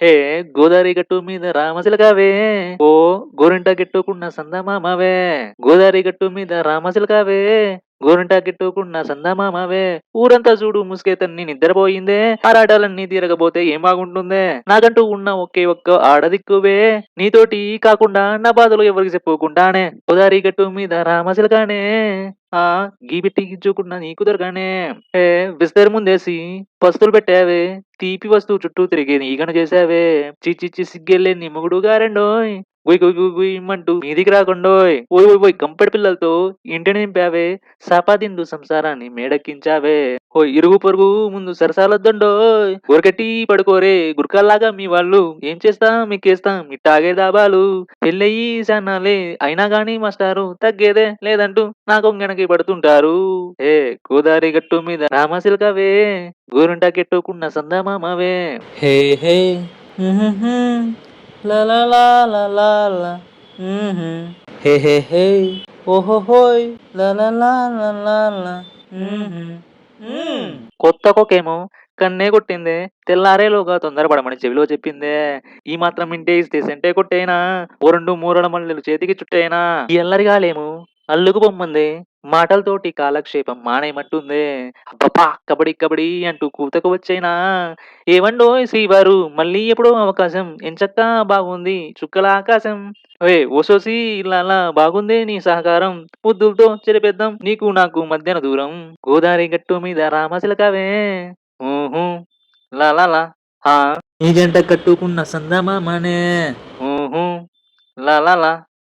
హే గోదావరి గట్టు మీద రామచిలకవే ఓ గోరింట గిట్టుకున్న సందమామవే గోదావరి గట్టు మీద రామచిలకవే గోరింట గిట్టుకున్న సందమామవే. ఊరంతా చూడు ముసుకేతన్ని నిద్రపోయిందే. ఆరాటాలన్నీ తీరకపోతే ఏం బాగుంటుందే? నాకంటూ ఉన్న ఒకే ఒక్క ఆడదిక్కువే. నీతోటి కాకుండా నా బాధలు ఎవరికి చెప్పుకుంటానే? ఉదారి గట్టు మీద రామచిలకనే ఆ గీబెట్టి గిచ్చుకున్న నీకు దొరకనే. ఏ విస్తరి ముందేసి పస్తులు పెట్టావే. తీపి వస్తువు చుట్టూ తిరిగి ఈగన చేసావే చిచ్చిచ్చి సిగ్గెళ్ళే నీ మొగుడు గారండోయ్ గుయ్ గుయ్ గుయ్ గుయ్యమంటూ మీదికి రాకుండోయ్ ఓయ్. ఓయ్ ఓయ్ కంపెడి పిల్లలతో ఇంటిని నింపావే సాపాదిందు సంసారాన్ని మేడెక్కించావే. ఓ ఇరుగు పొరుగు ముందు సరసాలొద్దండోయ్ గొరకట్టి పడుకోరే గురకల్లాగా మీ వాళ్ళు. ఏం చేస్తాం మీకేస్తాం ఇట్టాగే దాబాలు. పెళ్ళయి సన్నాలే అయినా గాని మాస్టారు తగ్గేదే లేదంటూ నా కొంగనకి పడుతుంటారు. ఏ గోదారి గట్టు మీద రామశిల్కవే గోరింట కెట్టుకున్న సందమామవే. హే హే. హే హే హే ఓహోహోయ్ కొత్త కొకేమో కన్నే కొట్టిందే. తెల్లారేలోగా తొందరపడమని చెవిలో చెప్పిందే. ఈ మాత్రం ఇంటే ఇస్తే సెంటే కొట్టేనా? ఓ రెండు మూరడ మల్లెలు చేతికి చుట్టేనా? ఈ ఎల్లరిగాలేమో అల్లుకు బొమ్మంది. మాటలతోటి కాలక్షేపం మానేయమంటుందే. అబ్బబ్బా! కబడ్డీ కబడ్డీ అంటూ కూతకు వచ్చేనా? ఏమండో శ్రీవారు మళ్ళీ ఎప్పుడో అవకాశం. ఎంచక్కా బాగుంది చుక్కల ఆకాశం. ఓయ్ ఓసోసి ఇలా బాగుందే నీ సహకారం. ముద్దులతో చెరిపేద్దాం నీకు నాకు మధ్యన దూరం. గోదావరి గట్టు మీద రామశిలకవే ఊహు. లా లా లా. హా. ఈ గంట కట్టుకున్న సందమామనే. ఊహు.